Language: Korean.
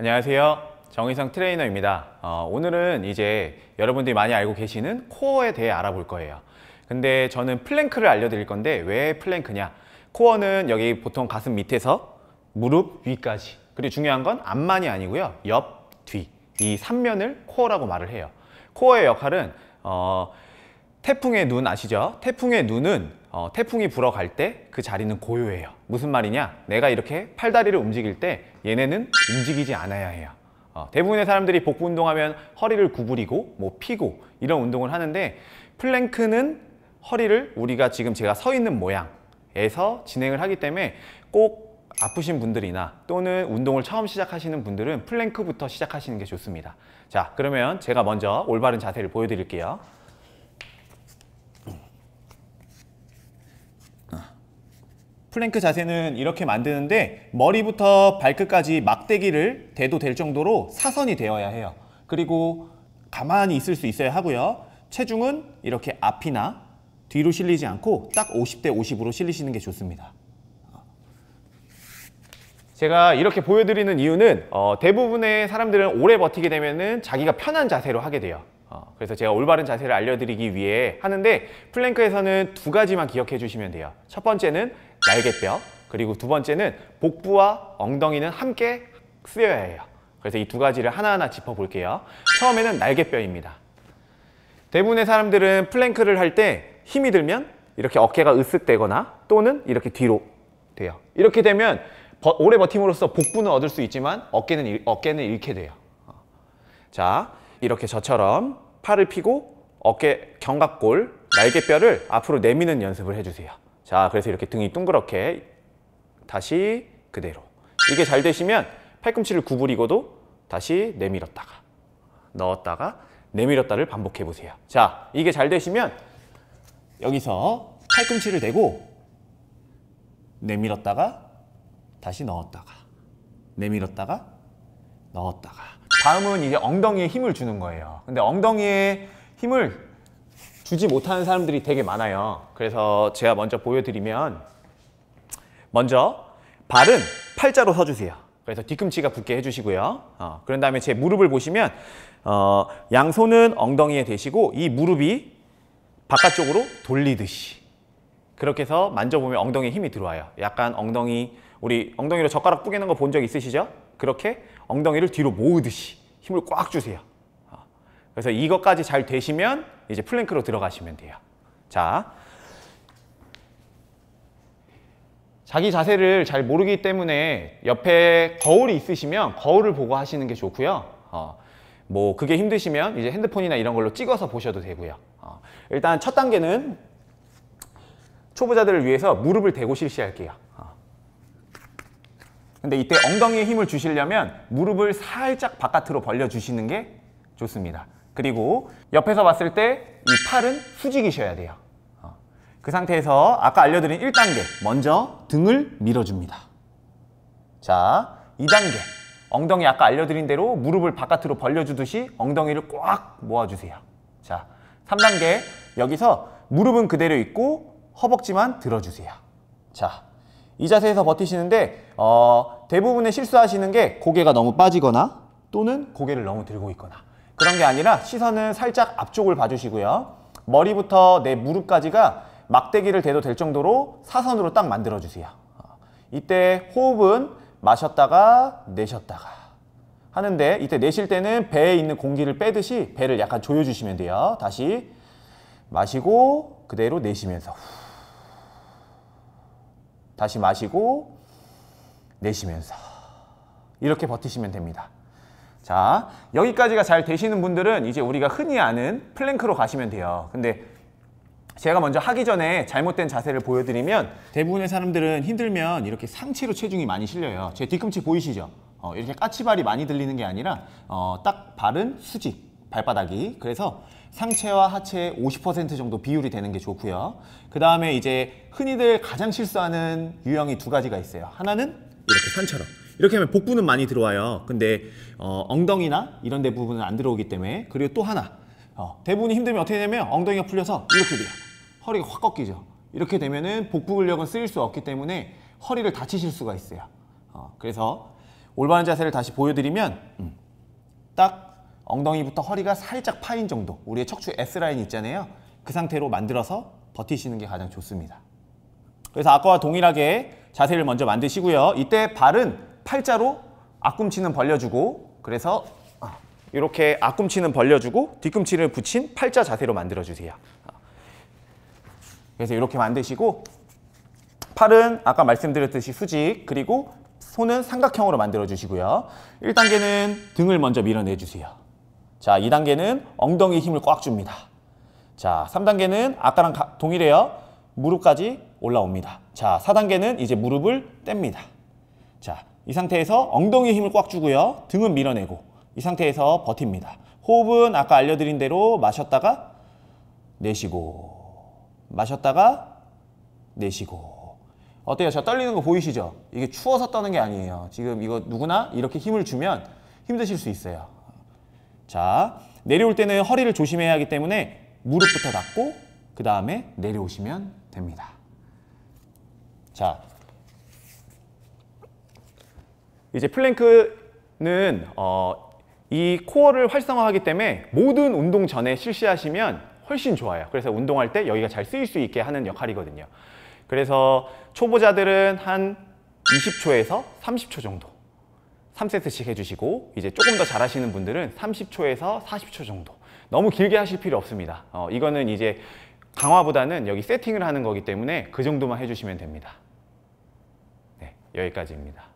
안녕하세요. 정의성 트레이너입니다. 어, 오늘은 이제 여러분들이 많이 알고 계시는 코어에 대해 알아볼 거예요. 근데 저는 플랭크를 알려드릴 건데 왜 플랭크냐? 코어는 여기 보통 가슴 밑에서 무릎 위까지 그리고 중요한 건 앞만이 아니고요. 옆, 뒤. 이 3면을 코어라고 말을 해요. 코어의 역할은 어, 태풍의 눈 아시죠? 태풍의 눈은 어, 태풍이 불어갈 때 그 자리는 고요해요. 무슨 말이냐? 내가 이렇게 팔다리를 움직일 때 얘네는 움직이지 않아야 해요. 어, 대부분의 사람들이 복부 운동하면 허리를 구부리고 뭐 피고 이런 운동을 하는데 플랭크는 허리를 우리가 지금 제가 서 있는 모양에서 진행을 하기 때문에 꼭 아프신 분들이나 또는 운동을 처음 시작하시는 분들은 플랭크부터 시작하시는 게 좋습니다. 자, 그러면 제가 먼저 올바른 자세를 보여드릴게요. 플랭크 자세는 이렇게 만드는데 머리부터 발끝까지 막대기를 대도 될 정도로 사선이 되어야 해요. 그리고 가만히 있을 수 있어야 하고요. 체중은 이렇게 앞이나 뒤로 실리지 않고 딱 50대 50으로 실리시는 게 좋습니다. 제가 이렇게 보여드리는 이유는 어, 대부분의 사람들은 오래 버티게 되면 자기가 편한 자세로 하게 돼요. 어, 그래서 제가 올바른 자세를 알려드리기 위해 하는데 플랭크에서는 두 가지만 기억해 주시면 돼요. 첫 번째는 날개뼈 그리고 두 번째는 복부와 엉덩이는 함께 쓰여야 해요. 그래서 이 두 가지를 하나하나 짚어볼게요. 처음에는 날개뼈입니다. 대부분의 사람들은 플랭크를 할 때 힘이 들면 이렇게 어깨가 으쓱되거나 또는 이렇게 뒤로 돼요. 이렇게 되면 버, 오래 버팀으로써 복부는 얻을 수 있지만 어깨는, 일, 어깨는 잃게 돼요. 자, 이렇게 저처럼 팔을 펴고 어깨 견갑골, 날개뼈를 앞으로 내미는 연습을 해주세요. 자, 그래서 이렇게 등이 둥그렇게 다시 그대로. 이게 잘 되시면 팔꿈치를 구부리고도 다시 내밀었다가 넣었다가 내밀었다를 반복해 보세요. 자, 이게 잘 되시면 여기서 팔꿈치를 대고 내밀었다가 다시 넣었다가 내밀었다가 넣었다가 다음은 이제 엉덩이에 힘을 주는 거예요. 근데 엉덩이에 힘을 주지 못하는 사람들이 되게 많아요. 그래서 제가 먼저 보여드리면 먼저 발은 팔자로 서주세요. 그래서 뒤꿈치가 붙게 해주시고요. 어, 그런 다음에 제 무릎을 보시면 어, 양손은 엉덩이에 대시고 이 무릎이 바깥쪽으로 돌리듯이 그렇게 해서 만져보면 엉덩이에 힘이 들어와요. 약간 엉덩이 우리 엉덩이로 젓가락 뿌개는 거 본 적 있으시죠? 그렇게 엉덩이를 뒤로 모으듯이 힘을 꽉 주세요. 어, 그래서 이것까지 잘 되시면 이제 플랭크로 들어가시면 돼요. 자, 자기 자세를 잘 모르기 때문에 옆에 거울이 있으시면 거울을 보고 하시는 게 좋고요. 어, 뭐 그게 힘드시면 이제 핸드폰이나 이런 걸로 찍어서 보셔도 되고요. 어, 일단 첫 단계는 초보자들을 위해서 무릎을 대고 실시할게요. 어. 근데 이때 엉덩이에 힘을 주시려면 무릎을 살짝 바깥으로 벌려주시는 게 좋습니다. 그리고 옆에서 봤을 때 이 팔은 수직이셔야 돼요. 어. 그 상태에서 아까 알려드린 1단계 먼저 등을 밀어줍니다. 자, 2단계 엉덩이 아까 알려드린 대로 무릎을 바깥으로 벌려주듯이 엉덩이를 꽉 모아주세요. 자, 3단계 여기서 무릎은 그대로 있고 허벅지만 들어주세요. 자, 이 자세에서 버티시는데 어, 대부분의 실수하시는 게 고개가 너무 빠지거나 또는 고개를 너무 들고 있거나 그런 게 아니라 시선은 살짝 앞쪽을 봐주시고요. 머리부터 내 무릎까지가 막대기를 대도 될 정도로 사선으로 딱 만들어주세요. 이때 호흡은 마셨다가 내셨다가 하는데 이때 내쉴 때는 배에 있는 공기를 빼듯이 배를 약간 조여주시면 돼요. 다시 마시고 그대로 내쉬면서 다시 마시고 내쉬면서 이렇게 버티시면 됩니다. 자, 여기까지가 잘 되시는 분들은 이제 우리가 흔히 아는 플랭크로 가시면 돼요. 근데 제가 먼저 하기 전에 잘못된 자세를 보여드리면 대부분의 사람들은 힘들면 이렇게 상체로 체중이 많이 실려요. 제 뒤꿈치 보이시죠? 어, 이렇게 까치발이 많이 들리는 게 아니라 어, 딱 발은 수직, 발바닥이. 그래서 상체와 하체의 50% 정도 비율이 되는 게 좋고요. 그 다음에 이제 흔히들 가장 실수하는 유형이 두 가지가 있어요. 하나는 이렇게 산처럼. 이렇게 하면 복부는 많이 들어와요. 근데 어, 엉덩이나 이런 데 부분은 안 들어오기 때문에 그리고 또 하나 어, 대부분이 힘들면 어떻게 되냐면 엉덩이가 풀려서 이렇게 돼요. 허리가 확 꺾이죠. 이렇게 되면은 복부 근력은 쓰일 수 없기 때문에 허리를 다치실 수가 있어요. 어, 그래서 올바른 자세를 다시 보여드리면 음, 딱 엉덩이부터 허리가 살짝 파인 정도 우리의 척추 S라인 있잖아요. 그 상태로 만들어서 버티시는 게 가장 좋습니다. 그래서 아까와 동일하게 자세를 먼저 만드시고요. 이때 발은 팔자로 앞꿈치는 벌려주고 그래서 이렇게 앞꿈치는 벌려주고 뒤꿈치를 붙인 팔자 자세로 만들어 주세요. 그래서 이렇게 만드시고 팔은 아까 말씀드렸듯이 수직 그리고 손은 삼각형으로 만들어 주시고요. 1단계는 등을 먼저 밀어내 주세요 자 2단계는 엉덩이 힘을 꽉 줍니다 자 3단계는 아까랑 가- 동일해요 무릎까지 올라옵니다 자 4단계는 이제 무릎을 뗍니다 자 이 상태에서 엉덩이 힘을 꽉 주고요 등은 밀어내고 이 상태에서 버팁니다 호흡은 아까 알려드린 대로 마셨다가 내쉬고 마셨다가 내쉬고 어때요? 저 떨리는 거 보이시죠? 이게 추워서 떠는 게 아니에요. 지금 이거 누구나 이렇게 힘을 주면 힘드실 수 있어요. 자, 내려올 때는 허리를 조심해야 하기 때문에 무릎부터 닫고 그 다음에 내려오시면 됩니다. 자, 이제 플랭크는 어, 이 코어를 활성화하기 때문에 모든 운동 전에 실시하시면 훨씬 좋아요. 그래서 운동할 때 여기가 잘 쓰일 수 있게 하는 역할이거든요. 그래서 초보자들은 한 20초에서 30초 정도 3세트씩 해주시고 이제 조금 더 잘하시는 분들은 30초에서 40초 정도 너무 길게 하실 필요 없습니다. 어, 이거는 이제 강화보다는 여기 세팅을 하는 거기 때문에 그 정도만 해주시면 됩니다. 네, 여기까지입니다.